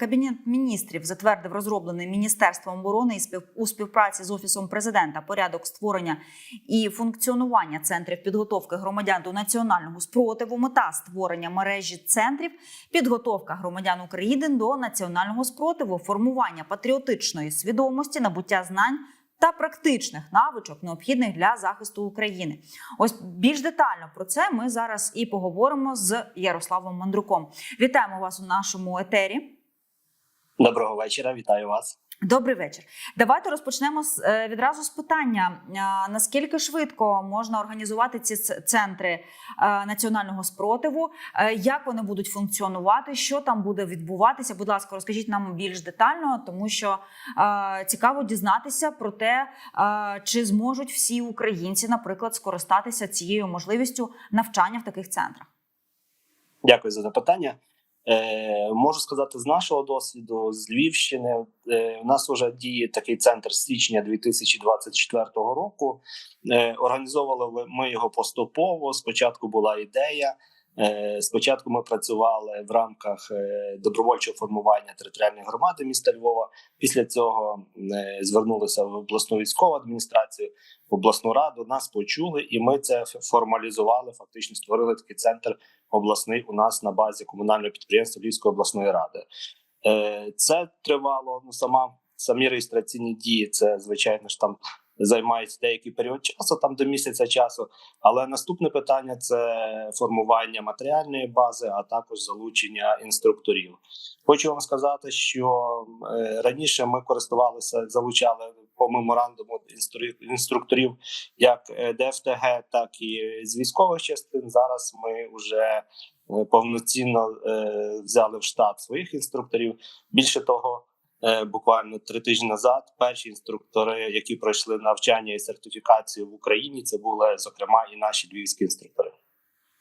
Кабінет міністрів затвердив розроблений міністерством оборони і спів у співпраці з офісом президента порядок створення і функціонування центрів підготовки громадян до національного спротиву. Мета створення мережі центрів, підготовка громадян України до національного спротиву, формування патріотичної свідомості, набуття знань. Та практичних навичок необхідних для захисту України. Ось більш детально про це ми зараз і поговоримо з Ярославом Мандруком. Вітаємо вас у нашому етері. Доброго вечора, вітаю вас. Добрий вечір. Давайте розпочнемо з е, відразу з питання: наскільки швидко можна організувати ці центри е, національного спротиву? Е, Як вони будуть функціонувати? Що там буде відбуватися? Будь ласка, розкажіть нам більш детально, тому що е, цікаво дізнатися про те, е, чи зможуть всі українці, наприклад, скористатися цією можливістю навчання в таких центрах. Дякую за запитання. Е, можу сказати з нашого досвіду, з Львівщини. Е, у нас вже діє такий центр з січня 2024 року. Е, організовували ми його поступово. Спочатку була ідея. Е, Спочатку ми працювали в рамках е, добровольчого формування територіальної громади міста Львова. Після цього е, звернулися в обласну військову адміністрацію, в обласну раду. Нас почули, і ми це формалізували. Фактично створили такий центр обласний у нас на базі комунального підприємства Львівської обласної ради. Це тривало ну сама самі реєстраційні дії. Це звичайно ж там займається деякий період часу, там до місяця часу. Але наступне питання це формування матеріальної бази, а також залучення інструкторів. Хочу вам сказати, що е, раніше ми користувалися, залучали по меморандуму інстру- інструкторів як е, ДФТГ, так і з військових частин. Зараз ми вже е, повноцінно взяли в штат своїх інструкторів. Більше того, буквально три тижні назад перші інструктори, які пройшли навчання і сертифікацію в Україні, це були зокрема і наші львівські інструктори.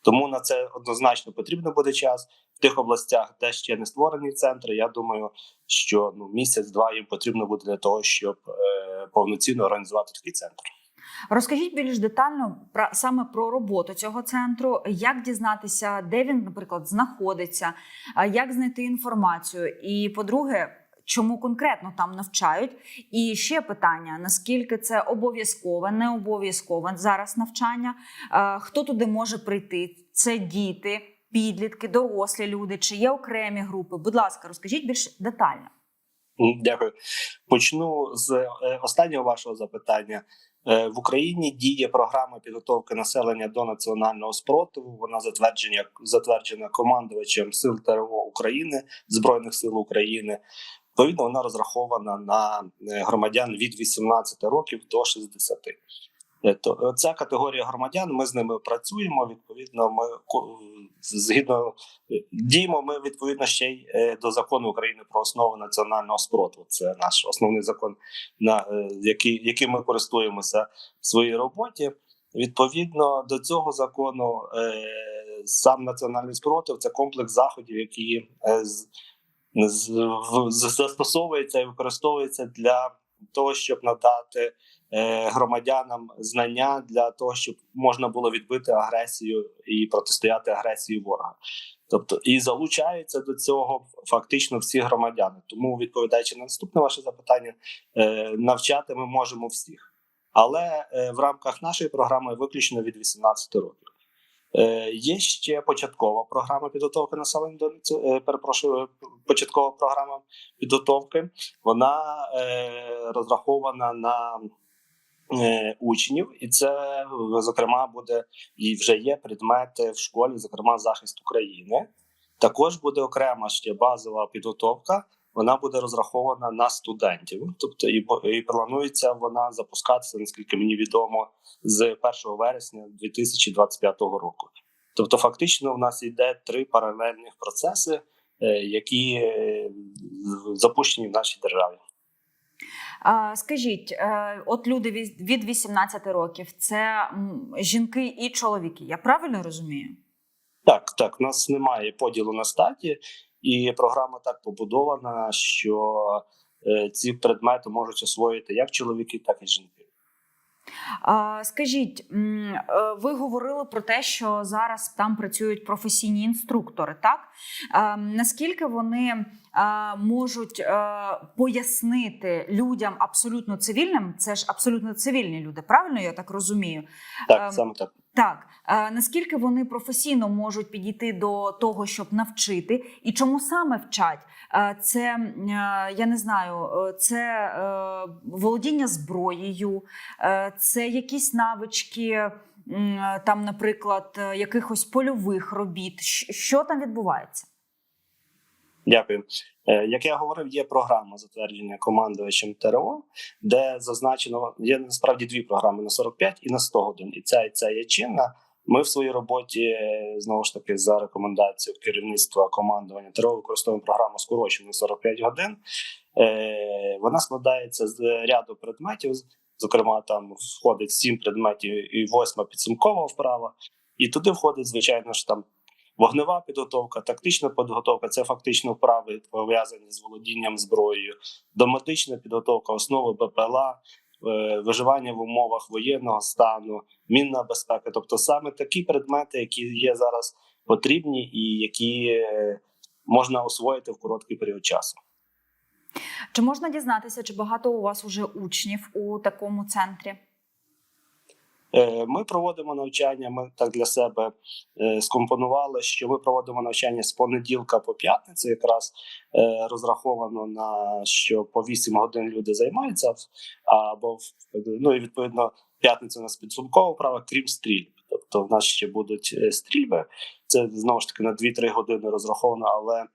Тому на це однозначно потрібно буде час в тих областях, де ще не створені центри. Я думаю, що ну місяць-два їм потрібно буде для того, щоб е, повноцінно організувати такий центр. Розкажіть більш детально про саме про роботу цього центру, як дізнатися, де він, наприклад, знаходиться, як знайти інформацію. І по-друге, чому конкретно там навчають? І ще питання: наскільки це обов'язкове, не обов'язкове зараз навчання? Е, Хто туди може прийти? Це діти, підлітки, дорослі люди, чи є окремі групи? Будь ласка, розкажіть більш детально. Дякую. Почну з е, останнього вашого запитання. Е, В Україні діє програма підготовки населення до національного спротиву. Вона затверджена затверджена командувачем сил ТРО України збройних сил України. Відповідно, вона розрахована на е, громадян від 18 років до 60. Е, То ця категорія громадян. Ми з ними працюємо. Відповідно, ми згідно е, діємо. Ми відповідно ще й е, до закону України про основи національного спротиву. Це наш основний закон, на е, який яким ми користуємося в своїй роботі. Відповідно до цього закону, е, сам національний спротив це комплекс заходів, які е, застосовується і використовується для того, щоб надати е, громадянам знання для того, щоб можна було відбити агресію і протистояти агресії ворога. Тобто і залучаються до цього фактично всі громадяни. Тому, відповідаючи на наступне ваше запитання, е, навчати ми можемо всіх, але е, в рамках нашої програми виключно від 18 років. Е, Є ще початкова програма підготовки населення до е, перепрошую, початкова програма підготовки. Вона е, розрахована на учнів, і це зокрема буде і вже є предмети в школі, зокрема захист України. Також буде окрема ще базова підготовка. Вона буде розрахована на студентів, тобто і, і планується вона запускатися, наскільки мені відомо, з 1 вересня 2025 року. Тобто, фактично, у нас йде три паралельних процеси, е, які е, запущені в нашій державі. Скажіть, е, от люди від 18 років це жінки і чоловіки. Я правильно розумію? Так, так, у нас немає поділу на статі, і програма так побудована, що е, ці предмети можуть освоїти як чоловіки, так і жінки. Скажіть, е, ви говорили про те, що зараз там працюють професійні інструктори, так? Е, Наскільки вони можуть пояснити людям абсолютно цивільним? Це ж абсолютно цивільні люди, правильно я так розумію? Так, Ем, саме так. Так, наскільки вони професійно можуть підійти до того, щоб навчити, і чому саме вчать? Це я не знаю, е, це е, володіння зброєю, е, це якісь навички, там, наприклад, якихось польових робіт. Що там відбувається? Дякую. Е, Як я говорив, є програма затвердження командувачем ТРО, де зазначено є насправді дві програми на 45 і на 100 годин. І ця і ця є чинна. Ми в своїй роботі знову ж таки за рекомендацією керівництва командування ТРО використовуємо програму скорочену 45 годин. Е, Вона складається з ряду предметів. Зокрема, там входить сім предметів і восьма підсумкова вправа. І туди входить, звичайно ж, там Вогнева підготовка, тактична підготовка це фактично вправи пов'язані з володінням зброєю, доматична підготовка, основи БПЛА, е, виживання в умовах воєнного стану, мінна безпека. Тобто саме такі предмети, які є зараз потрібні і які е, можна освоїти в короткий період часу. Чи можна дізнатися, чи багато у вас уже учнів у такому центрі? Е, Ми проводимо навчання. Ми так для себе е, скомпонували, що ми проводимо навчання з понеділка по п'ятницю. Якраз е, розраховано на що по 8 годин люди займаються, або ну і відповідно п'ятниця у нас підсумкова вправа, крім стрільб. Тобто в нас ще будуть е, стрільби. Це знову ж таки на 2-3 години розраховано, але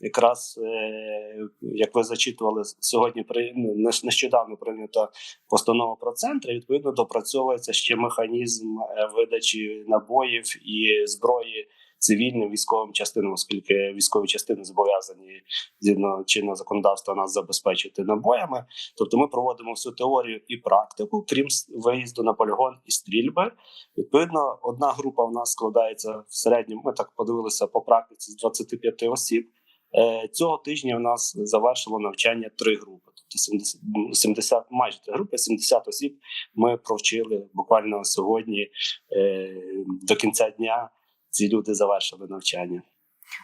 якраз е, як ви зачитували сьогодні, при ну, нещодавно прийнята постанова про центри. Відповідно, допрацьовується ще механізм е, видачі набоїв і зброї цивільним військовим частинам, оскільки військові частини зобов'язані згідно чинного законодавства нас забезпечити набоями. Тобто, ми проводимо всю теорію і практику, крім виїзду на полігон і стрільби. Відповідно, одна група в нас складається в середньому. Ми так подивилися по практиці з 25 осіб. Е, Цього тижня в нас завершило навчання три групи. Тобто 70, 70 майже три групи, 70 осіб ми провчили буквально сьогодні е, до кінця дня. Ці люди завершили навчання.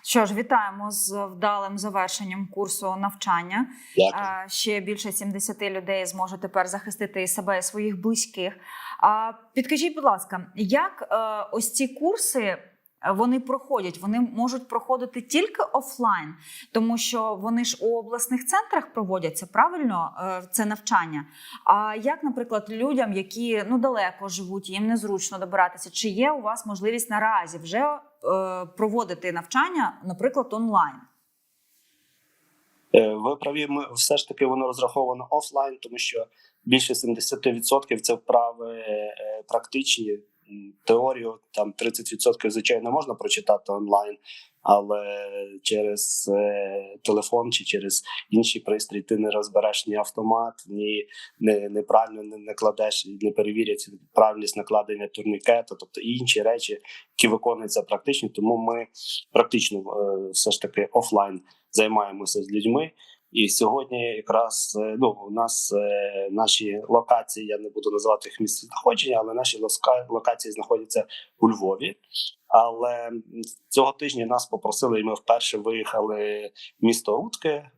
Що ж, вітаємо з вдалим завершенням курсу навчання. Дякую. Ще більше 70 людей зможуть тепер захистити і себе і своїх близьких. Підкажіть, будь ласка, як е, ось ці курси вони проходять? Вони можуть проходити тільки офлайн, тому що вони ж у обласних центрах проводяться правильно е, це навчання. А як, наприклад, людям, які ну далеко живуть, їм незручно добиратися, чи є у вас можливість наразі вже е, проводити навчання, наприклад, онлайн? Е, Ви праві, ми все ж таки воно розраховано офлайн, тому що більше 70% це вправи практичні. Теорію там 30% звичайно можна прочитати онлайн, але через е, телефон чи через інший пристрій ти не розбереш ні автомат, ні не, неправильно не, не кладеш, і не перевірять правильність накладення турнікету, тобто інші речі, які виконуються практично. Тому ми практично е, все ж таки офлайн займаємося з людьми. І сьогодні якраз е, ну у нас е, наші локації, я не буду називати їх місце знаходження, але наші лоска- локації знаходяться у Львові. Але цього тижня нас попросили, і ми вперше виїхали в місто Рудки, е,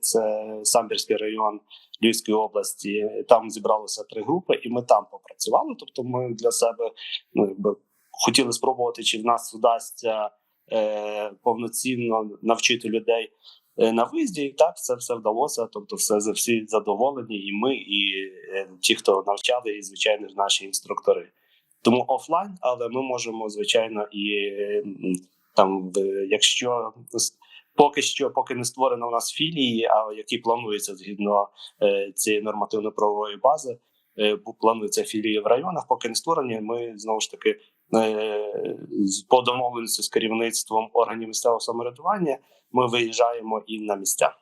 це Самбірський район Львівської області. Там зібралося три групи, і ми там попрацювали. Тобто, ми для себе ну якби хотіли спробувати, чи в нас вдасться е, повноцінно навчити людей на виїзді. І так це все вдалося. Тобто, все за всі задоволені, і ми, і е, ті, хто навчали, і звичайно наші інструктори. Тому офлайн, але ми можемо звичайно і е, там, якщо поки що, поки не створено у нас філії, а які плануються згідно е, цієї нормативно-правової бази. е, Плануються філії в районах, поки не створені. Ми знову ж таки е, по домовленості з керівництвом органів місцевого самоврядування ми виїжджаємо і на місця.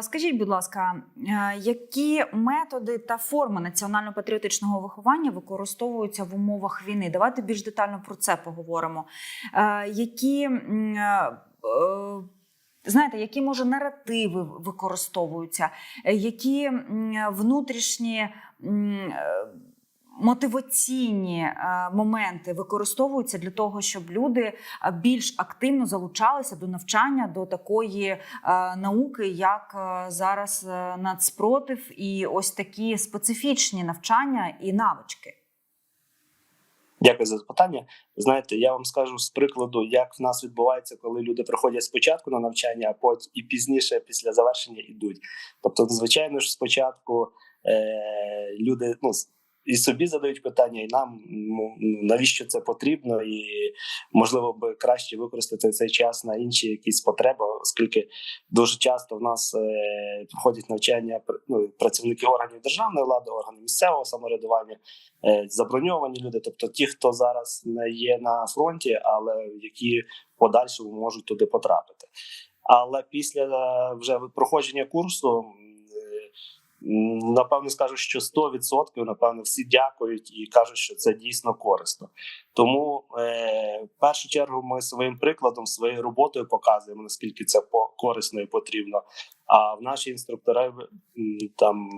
Скажіть, будь ласка, е, які методи та форми національно-патріотичного виховання використовуються в умовах війни? Давайте більш детально про це поговоримо. Е, Які е, е, знаєте, які може наративи використовуються, е, які внутрішні. Мотиваційні е, моменти використовуються для того, щоб люди е, більш активно залучалися до навчання до такої е, науки, як зараз нацпротив, і ось такі специфічні навчання і навички. Дякую за запитання. Знаєте, я вам скажу з прикладу, як в нас відбувається, коли люди приходять спочатку на навчання, а потім і пізніше після завершення йдуть. Тобто, звичайно ж, спочатку е, люди ну і собі задають питання, і нам ну, навіщо це потрібно, і можливо би краще використати цей час на інші якісь потреби, оскільки дуже часто в нас е, проходять навчання ну, працівники органів державної влади, органів місцевого самоврядування е, заброньовані люди, тобто ті, хто зараз не є на фронті, але які подальшому можуть туди потрапити. Але після е, вже проходження курсу. Напевно, скажу, що 100% напевно всі дякують і кажуть, що це дійсно корисно. Тому е, в першу чергу ми своїм прикладом, своєю роботою показуємо наскільки це корисно і потрібно. А в наші інструктори там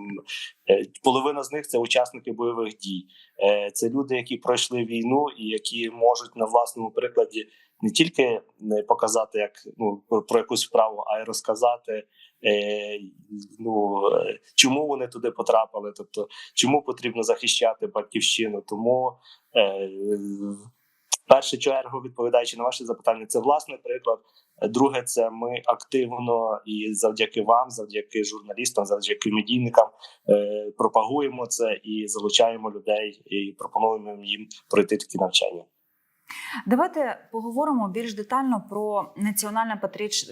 е, половина з них це учасники бойових дій. Е, Це люди, які пройшли війну і які можуть на власному прикладі не тільки е, показати як ну про- якусь вправу, а й розказати. е, Ну е, чому вони туди потрапили? Тобто, чому потрібно захищати батьківщину? Тому е, в першу чергу, відповідаючи на ваше запитання, це власний приклад. Друге, це ми активно і завдяки вам, завдяки журналістам, завдяки медійникам е, пропагуємо це і залучаємо людей, і пропонуємо їм пройти такі навчання. Давайте поговоримо більш детально про національне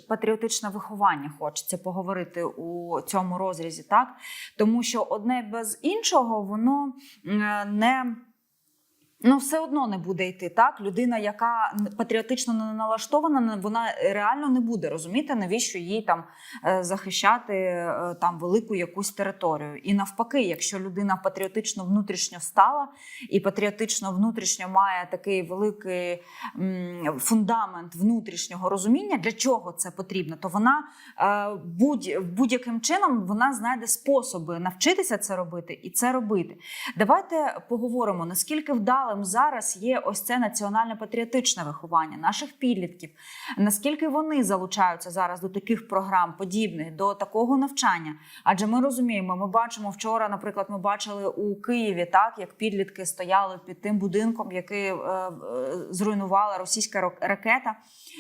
патріотичне виховання. Хочеться поговорити у цьому розрізі, так тому що одне без іншого воно не. Ну, все одно не буде йти так. Людина, яка патріотично не налаштована, вона реально не буде розуміти, навіщо їй там е, захищати е, там велику якусь територію. І навпаки, якщо людина патріотично внутрішньо стала і патріотично внутрішньо має такий великий фундамент внутрішнього розуміння, для чого це потрібно, то вона е, будь, будь-яким чином вона знайде способи навчитися це робити і це робити. Давайте поговоримо, наскільки вдалим зараз є ось це національне патріотичне виховання наших підлітків, наскільки вони залучаються зараз до таких програм, подібних до такого навчання. Адже ми розуміємо, ми бачимо вчора, наприклад, ми бачили у Києві, так як підлітки стояли під тим будинком, який е, е, зруйнувала російська ракета.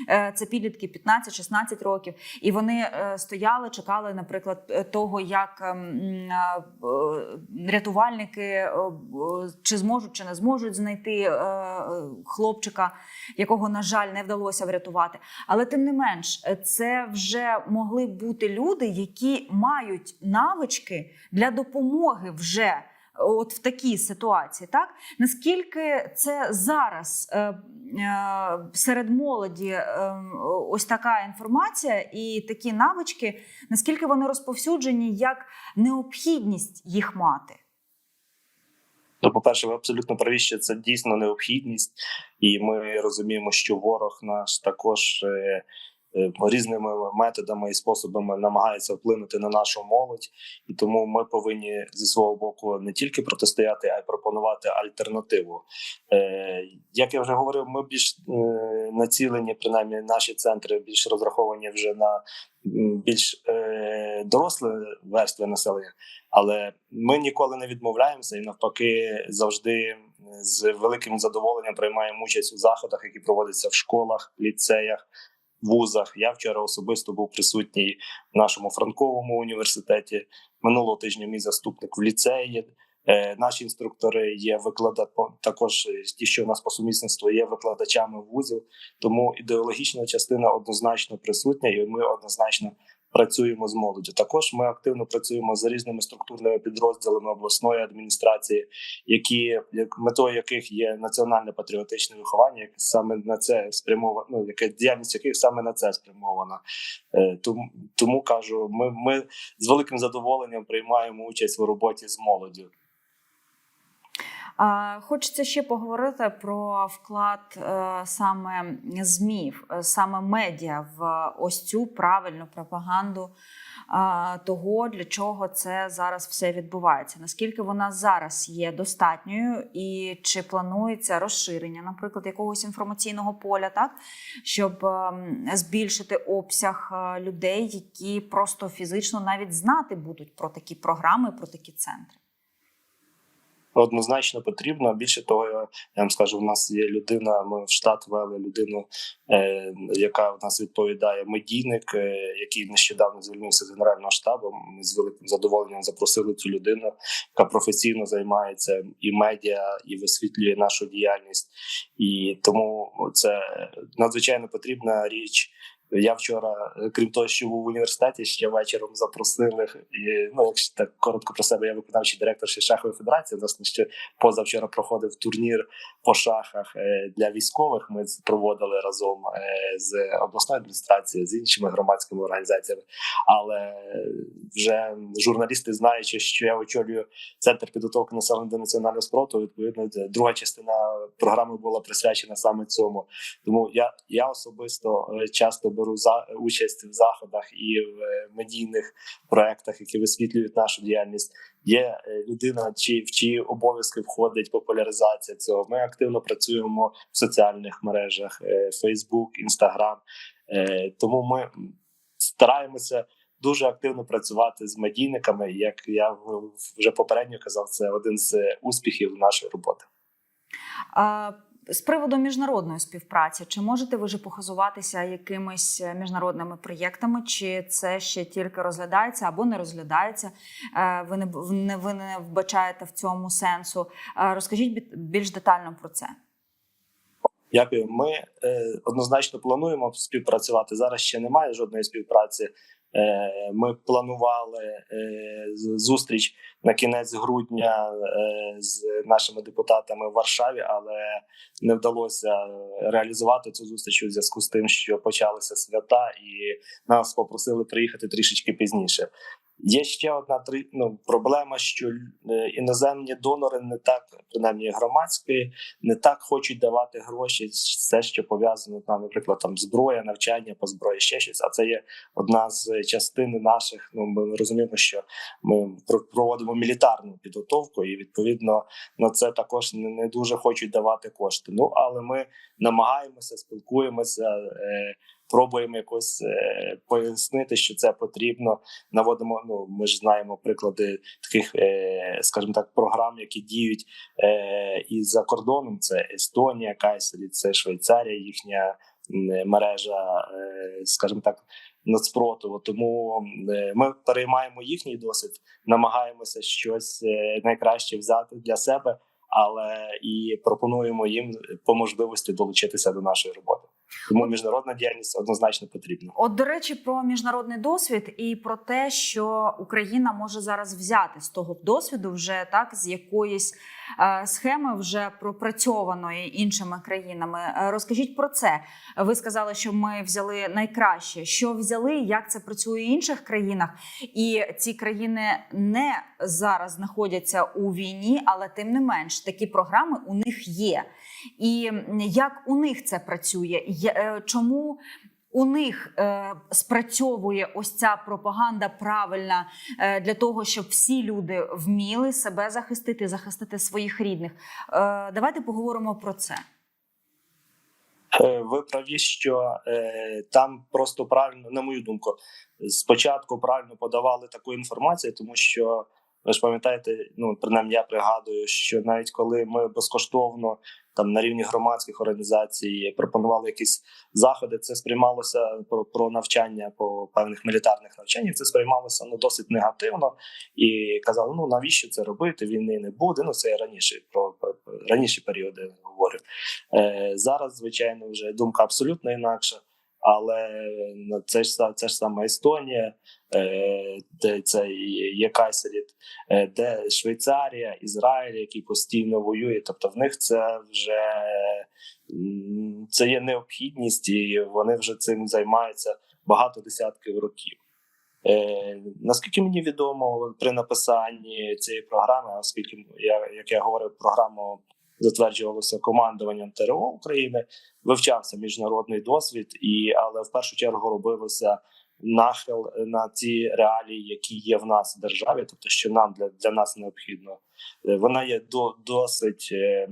Е, це підлітки 15-16 років, і вони е, стояли, чекали, наприклад, е, того, як ем, а, е, рятувальники е, е, чи зможуть, чи не зможуть знайти е, е, хлопчика, якого, на жаль, не вдалося врятувати. Але тим не менш, е, це вже могли бути люди, які мають навички для допомоги вже. От в такій ситуації, так наскільки це зараз е, е, серед молоді е, ось така інформація і такі навички, наскільки вони розповсюджені як необхідність їх мати? Ну, по-перше, ви абсолютно праві, що це дійсно необхідність, і ми розуміємо, що ворог наш також е, різними методами і способами намагається вплинути на нашу молодь, і тому ми повинні зі свого боку не тільки протистояти, а й пропонувати альтернативу. Е, Як я вже говорив, ми більш е, націлені, принаймні наші центри більш розраховані вже на більш е, дорослі верстви населення. Але ми ніколи не відмовляємося і навпаки завжди з великим задоволенням приймаємо участь у заходах, які проводяться в школах, ліцеях, вузах. Я вчора особисто був присутній в нашому франковому університеті. Минулого тижня мій заступник в ліцеї. Е, Наші інструктори є виклада також е, ті, що у нас по сумісництву є викладачами вузів. Тому ідеологічна частина однозначно присутня, і ми однозначно працюємо з молоддю. Також ми активно працюємо з різними структурними підрозділами обласної адміністрації, які як метою яких є національне патріотичне виховання, яке саме на це спрямовано, ну, яке діяльність яких саме на це спрямована. Е, Тому тому кажу, ми, ми з великим задоволенням приймаємо участь у роботі з молоддю. Хочеться ще поговорити про вклад е, саме ЗМІ, е, саме медіа в ось цю правильну пропаганду того, для чого це зараз все відбувається. Наскільки вона зараз є достатньою, і чи планується розширення, наприклад, якогось інформаційного поля, так щоб ем, збільшити обсяг е, людей, які просто фізично навіть знати будуть про такі програми, про такі центри. Однозначно потрібно. Більше того, я, вам скажу, в нас є людина. Ми в штат ввели людину, е, яка в нас відповідає медійник, е, який нещодавно звільнився з генерального штабу. Ми з великим задоволенням запросили цю людину, яка професійно займається і медіа, і висвітлює нашу діяльність. І тому це надзвичайно потрібна річ. Я вчора, е, крім того, що був в університеті, ще вечором запросили. І, ну, якщо так коротко про себе, я виконавчий директор ще шахової федерації. Нас ще позавчора проходив турнір по шахах е, для військових. Ми проводили разом е, з обласною адміністрацією, з іншими громадськими організаціями. Але вже журналісти, знаючи, що я очолюю центр підготовки населення до національного спроту, відповідно, друга частина програми була присвячена саме цьому. Тому я, я особисто часто беру за участь в заходах і в е, медійних проектах, які висвітлюють нашу діяльність. Є е, людина, чи в чиї обов'язки входить популяризація цього. Ми активно працюємо в соціальних мережах е, Facebook, Instagram. Тому ми стараємося дуже активно працювати з медійниками. Як я вже попередньо казав, це один з успіхів нашої роботи. А, з приводу міжнародної співпраці, чи можете ви вже похизуватися якимись е, міжнародними проєктами, чи це ще тільки розглядається або не розглядається? Е, Ви не не ви не вбачаєте в цьому сенсу? Е, Розкажіть більш детально про це. Дякую. Ми однозначно плануємо співпрацювати. Зараз ще немає жодної співпраці. Е, ми планували е, зустріч на кінець грудня е, з нашими депутатами в Варшаві, але не вдалося реалізувати цю зустріч у зв'язку з тим, що почалися свята, і нас попросили приїхати трішечки пізніше. Є ще одна ну, проблема, що е, іноземні донори не так, принаймні громадські, не так хочуть давати гроші. Все, що пов'язано там, наприклад, там зброя, навчання по зброї, ще щось. А це є одна з частин наших. Ну ми розуміємо, що ми проводимо мілітарну підготовку, і відповідно на це також не дуже хочуть давати кошти. Ну але ми намагаємося, спілкуємося. Е, Пробуємо якось е, пояснити, що це потрібно. Наводимо. Ну ми ж знаємо приклади таких, е, скажімо так, програм, які діють е, і за кордоном. Це Естонія, Кайселі, це Швейцарія, їхня мережа, е, скажімо так, нацпротиву. Тому е, ми переймаємо їхній досвід, намагаємося щось е, найкраще взяти для себе, але і пропонуємо їм по можливості долучитися до нашої роботи. Тому міжнародна діяльність однозначно потрібна. От, до речі, про міжнародний досвід і про те, що Україна може зараз взяти з того досвіду, вже так з якоїсь е, схеми, вже пропрацьованої іншими країнами. Е, Розкажіть про це. Ви сказали, що ми взяли найкраще. Що взяли, як це працює в інших країнах, і ці країни не зараз знаходяться у війні, але тим не менш такі програми у них є. І як у них це працює? Е, Чому у них е, спрацьовує ось ця пропаганда правильна е, для того, щоб всі люди вміли себе захистити, захистити своїх рідних? Давайте поговоримо про це. Ви праві, що е, там просто правильно, на мою думку, спочатку правильно подавали таку інформацію, тому що ви ж пам'ятаєте, ну принаймні я пригадую, що навіть коли ми безкоштовно там на рівні громадських організацій пропонували якісь заходи, це сприймалося про, про навчання по певних мілітарних навчаннях. Це сприймалося ну досить негативно і казали: ну навіщо це робити? Війни не буде. Ну це я раніше про, про раніші періоди говорю. Е, зараз, звичайно, вже думка абсолютно інакша. Але ну, це ж це ж саме Естонія, е, де це є Кайсеріт, е, де Швейцарія, Ізраїль, який постійно воює. Тобто в них це вже це є необхідність, і вони вже цим займаються багато десятків років. Е, наскільки мені відомо, при написанні цієї програми, оскільки я, як я говорив, програму затверджувалося командуванням ТРО України, вивчався міжнародний досвід, і але в першу чергу робилося нахил на ті реалії, які є в нас в державі, тобто що нам для, для нас необхідно. Е, Вона є до досить е,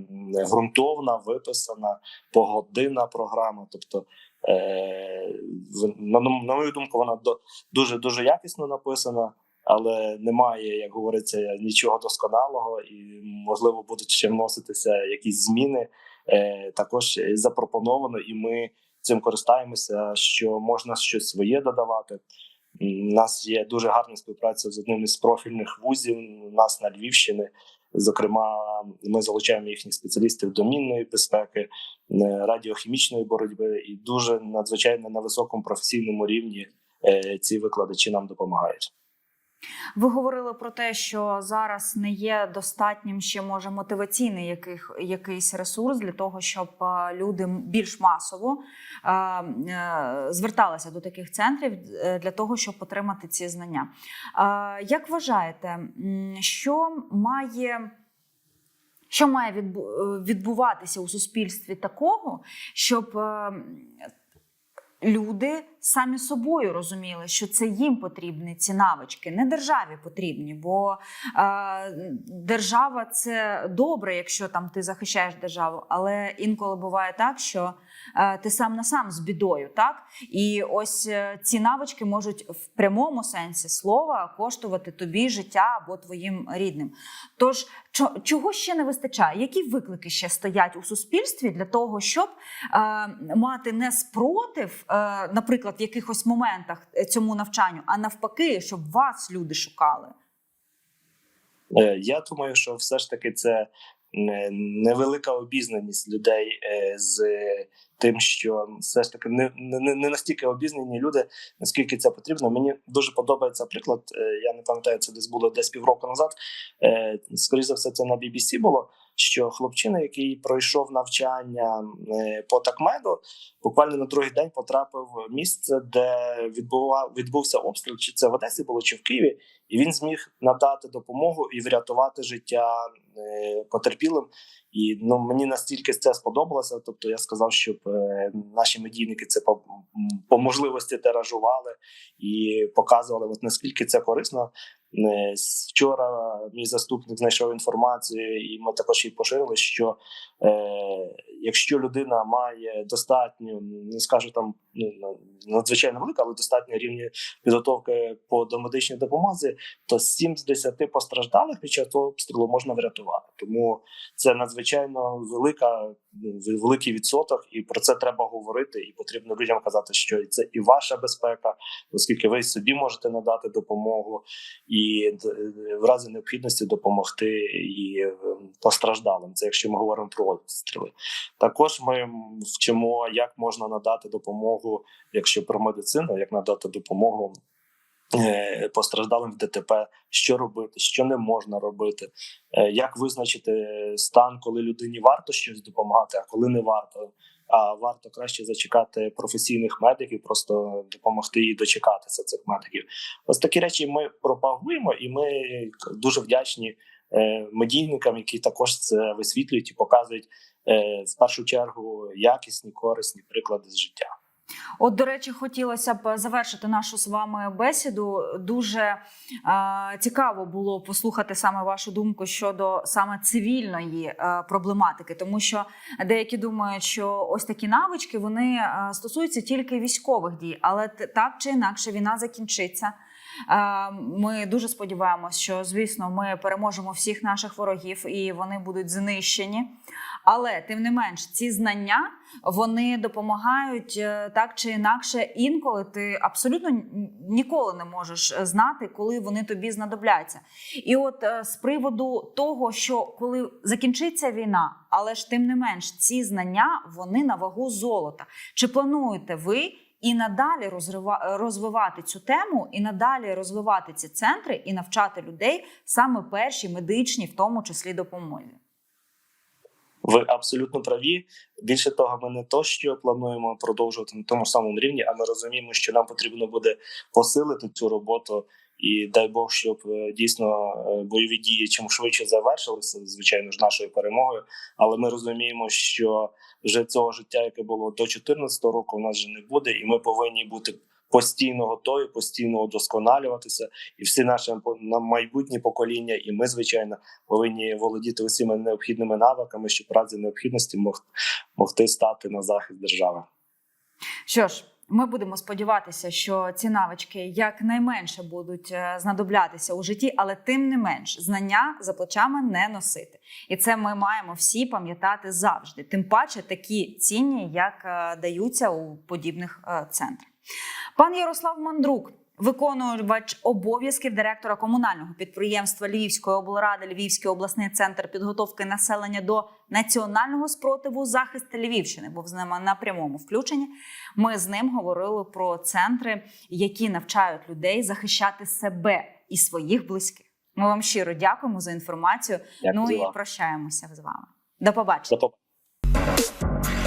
ґрунтовна, виписана, погодинна програма. Тобто, е, на, на мою думку, вона до, дуже дуже якісно написана, але немає, як говориться, нічого досконалого, і можливо будуть ще вноситися якісь зміни. Е, також запропоновано, і ми цим користаємося, що можна щось своє додавати. У нас є дуже гарна співпраця з одним із профільних вузів. У нас на Львівщині. Зокрема, ми залучаємо їхніх спеціалістів до мінної безпеки, е, радіохімічної боротьби, і дуже надзвичайно на високому професійному рівні е, ці викладачі нам допомагають. Ви говорили про те, що зараз не є достатнім ще може мотиваційний яких, якийсь ресурс для того, щоб е, люди більш масово е, е, зверталися до таких центрів е, для того, щоб отримати ці знання. Е, як вважаєте, що має? Що має е, відбуватися у суспільстві такого, щоб люди самі собою розуміли, що це їм потрібні ці навички, не державі потрібні. Бо е, держава це добре, якщо там ти захищаєш державу, але інколи буває так, що е, ти сам на сам з бідою, так і ось е, ці навички можуть в прямому сенсі слова коштувати тобі життя або твоїм рідним. Тож чо- чого ще не вистачає? Які виклики ще стоять у суспільстві для того, щоб е, мати не спротив, е, наприклад, в якихось моментах е, цьому навчанню, а навпаки, щоб вас люди шукали? Е, Я думаю, що все ж таки це е, невелика обізнаність людей з тим, що все ж таки не, не, не настільки обізнані люди, наскільки це потрібно. Мені дуже подобається приклад. Я не пам'ятаю, це десь було десь півроку назад. Скоріше за все, це на BBC було. Що хлопчина, який пройшов навчання е, по такмеду, буквально на другий день потрапив в місце, де відбував відбувся обстріл, чи це в Одесі було, чи в Києві, і він зміг надати допомогу і врятувати життя е, потерпілим. І ну мені настільки це сподобалося. Тобто я сказав, щоб е, наші медійники це по, по можливості тиражували і показували, от наскільки це корисно. Е, Вчора мій заступник знайшов інформацію, і ми також її поширили. Що е, якщо людина має достатню, не скажу там ну, надзвичайно велика, але достатньо рівні підготовки по домедичній допомозі, то 7 з 10 постраждалих під час того обстрілу можна врятувати. Тому це надзвичайно велика, ну, великий відсоток, і про це треба говорити. І потрібно людям казати, що це і ваша безпека, оскільки ви собі можете надати допомогу, і в разі необхідності допомогти і е, постраждалим. Це якщо ми говоримо про обстріли. Також ми вчимо, як можна надати допомогу, якщо про медицину, як надати допомогу. е, Постраждалим в ДТП, що робити, що не можна робити, е, як визначити стан, коли людині варто щось допомагати, а коли не варто. А варто краще зачекати професійних медиків, просто допомогти їй дочекатися цих медиків. Ось такі речі ми пропагуємо, і ми дуже вдячні медійникам, які також це висвітлюють і показують е, в першу чергу якісні, корисні приклади з життя. От, до речі, хотілося б завершити нашу з вами бесіду. Дуже е, цікаво було послухати саме вашу думку щодо саме цивільної е, проблематики, тому що деякі думають, що ось такі навички вони е, стосуються тільки військових дій, але так чи інакше війна закінчиться. Ми дуже сподіваємося, що звісно ми переможемо всіх наших ворогів і вони будуть знищені. Але тим не менш, ці знання вони допомагають е, так чи інакше. Інколи ти абсолютно ніколи не можеш е, знати, коли вони тобі знадобляться. І от е, з приводу того, що коли закінчиться війна, але ж тим не менш, ці знання вони на вагу золота. Чи плануєте ви? І надалі розвивати цю тему, і надалі розвивати ці центри, і навчати людей саме перші медичні, в тому числі допомозі. Ви абсолютно праві. Більше того, ми не то, що плануємо продовжувати на тому самому рівні, а ми розуміємо, що нам потрібно буде посилити цю роботу. І дай Бог, щоб е, дійсно е, бойові дії чим швидше завершилися, звичайно ж, нашою перемогою. Але ми розуміємо, що вже цього життя, яке було до 2014 року, у нас вже не буде, і ми повинні бути постійно готові, постійно удосконалюватися, і всі наші майбутні покоління, і ми, звичайно, повинні володіти усіма необхідними навиками, щоб разі необхідності могти стати на захист держави. Що ж, ми будемо сподіватися, що ці навички якнайменше будуть е, знадоблятися у житті, але тим не менш знання за плечами не носити. І це ми маємо всі пам'ятати завжди. Тим паче такі цінні, як е, даються у подібних е, центрах. Пан Ярослав Мандрук. Виконувач обов'язків директора комунального підприємства Львівської облради, Львівський обласний центр підготовки населення до національного спротиву захист Львівщини, був з ними на прямому включенні. Ми з ним говорили про центри, які навчають людей захищати себе і своїх близьких. Ми вам щиро дякуємо за інформацію. Дякую ну і прощаємося з вами. До побачення. До побачення.